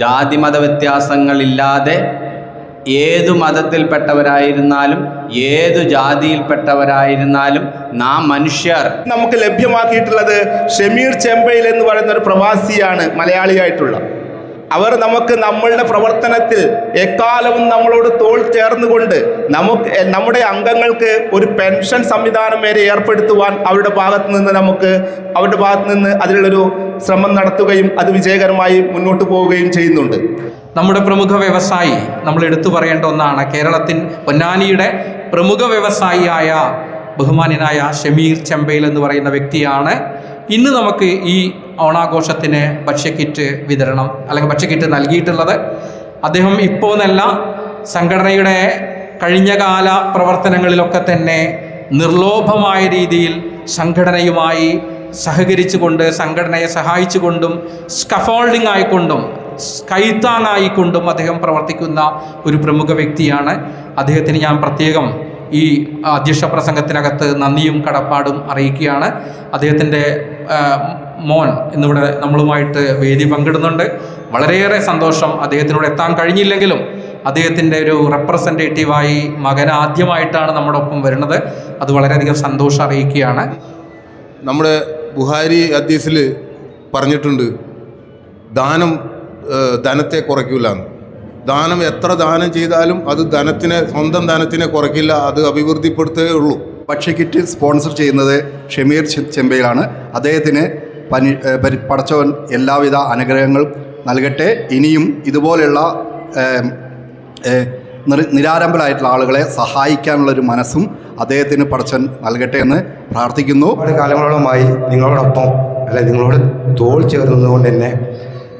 ജാതി മത വ്യത്യാസങ്ങളില്ലാതെ ഏതു മതത്തിൽപ്പെട്ടവരായിരുന്നാലും ഏതു ജാതിയിൽപ്പെട്ടവരായിരുന്നാലും നാം മനുഷ്യർ. നമുക്ക് ലഭ്യമാക്കിയിട്ടുള്ളത് ഷമീർ ചെമ്പയിൽ എന്ന് പറയുന്ന ഒരു പ്രവാസിയാണ് മലയാളിയായിട്ടുള്ള. അവർ നമുക്ക് നമ്മളുടെ പ്രവർത്തനത്തിൽ എക്കാലവും നമ്മളോട് തോൾ ചേർന്നുകൊണ്ട് നമുക്ക് നമ്മുടെ അംഗങ്ങൾക്ക് ഒരു പെൻഷൻ സംവിധാനം വരെ ഏർപ്പെടുത്തുവാൻ അവരുടെ ഭാഗത്ത് നിന്ന് നമുക്ക് അവരുടെ ഭാഗത്ത് നിന്ന് അതിലുള്ളൊരു ശ്രമം നടത്തുകയും അത് വിജയകരമായി മുന്നോട്ട് പോവുകയും ചെയ്യുന്നുണ്ട്. നമ്മുടെ പ്രമുഖ വ്യവസായി നമ്മൾ എടുത്തു പറയേണ്ട ഒന്നാണ് കേരളത്തിൻ പൊന്നാനിയുടെ പ്രമുഖ വ്യവസായിയായ ബഹുമാനായ ഷമീർ ചെമ്പയിൽ എന്ന് പറയുന്ന വ്യക്തിയാണ്. ഇന്ന് നമുക്ക് ഈ ഓണാഘോഷത്തിന് ഭക്ഷ്യക്കിറ്റ് വിതരണം അല്ലെങ്കിൽ ഭക്ഷ്യക്കിറ്റ് നൽകിയിട്ടുള്ളത്. അദ്ദേഹം ഇപ്പോൾ എന്നല്ല സംഘടനയുടെ കഴിഞ്ഞകാല പ്രവർത്തനങ്ങളിലൊക്കെ തന്നെ നിർലോഭമായ രീതിയിൽ സംഘടനയുമായി സഹകരിച്ചുകൊണ്ട് സംഘടനയെ സഹായിച്ചുകൊണ്ടും സ്കഫോൾഡിംഗ് ആയിക്കൊണ്ടും കൈത്താങ്ങായിക്കൊണ്ടും അദ്ദേഹം പ്രവർത്തിക്കുന്ന ഒരു പ്രമുഖ വ്യക്തിയാണ്. അദ്ദേഹത്തിന് ഞാൻ പ്രത്യേകം ഈ അധ്യക്ഷ പ്രസംഗത്തിനകത്ത് നന്ദിയും കടപ്പാടും അറിയിക്കുകയാണ്. അദ്ദേഹത്തിന്റെ മോൻ ഇന്നിവിടെ നമ്മളുമായിട്ട് വേദി പങ്കിടുന്നുണ്ട്. വളരെയേറെ സന്തോഷം അദ്ദേഹത്തിനോട് എത്താൻ കഴിഞ്ഞില്ലെങ്കിലും അദ്ദേഹത്തിന്റെ ഒരു റെപ്രസെന്റേറ്റീവായി മകൻ ആദ്യമായിട്ടാണ് നമ്മുടെ ഒപ്പം വരുന്നത്. അത് വളരെയധികം സന്തോഷം അറിയിക്കുകയാണ്. നമ്മുടെ ബുഹാരി ഹദീസിൽ പറഞ്ഞിട്ടുണ്ട് ദാനം ധനത്തെ കുറയ്ക്കില്ല എന്ന്. ദാനം എത്ര ദാനം ചെയ്താലും അത് ധനത്തിനെ സ്വന്തം ധനത്തിനെ കുറയ്ക്കില്ല അത് അഭിവൃദ്ധിപ്പെടുത്തേ ഉള്ളൂ. ഭക്ഷ്യക്കിറ്റ് സ്പോൺസർ ചെയ്യുന്നത് ഷമീർ ചെമ്പയിലാണ്. അദ്ദേഹത്തിന് പനി പടച്ചവൻ എല്ലാവിധ അനുഗ്രഹങ്ങൾ നൽകട്ടെ. ഇനിയും ഇതുപോലെയുള്ള നിരാരംഭരായിട്ടുള്ള ആളുകളെ സഹായിക്കാനുള്ളൊരു മനസ്സും അദ്ദേഹത്തിന് പടച്ചൻ നൽകട്ടെ എന്ന് പ്രാർത്ഥിക്കുന്നു. ഒരുപാട് കാലങ്ങളോളമായി നിങ്ങളോടൊപ്പം അല്ലെ നിങ്ങളോട് തോൾ ചേർന്നതുകൊണ്ട് തന്നെ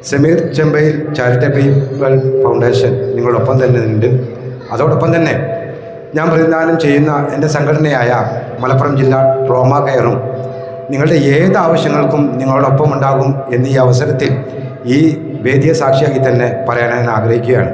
സമീർ ചെമ്പയിൽ ചാരിറ്റബിൾ ഫൗണ്ടേഷൻ നിങ്ങളോടൊപ്പം തന്നെ ഉണ്ട് അതോടൊപ്പം തന്നെ ഞാൻ പ്രതിദാനം ചെയ്യുന്ന എന്റെ സംഘടനയായ മലപ്പുറം ജില്ലാ ട്രോമ കെയറും നിങ്ങളുടെ ഏത് ആവശ്യങ്ങൾക്കും നിങ്ങളോടൊപ്പം ഉണ്ടാകും എന്നീ അവസരത്തിൽ ഈ വേദിയെ സാക്ഷിയാക്കി തന്നെ പറയാൻ ഞാൻ ആഗ്രഹിക്കുകയാണ്.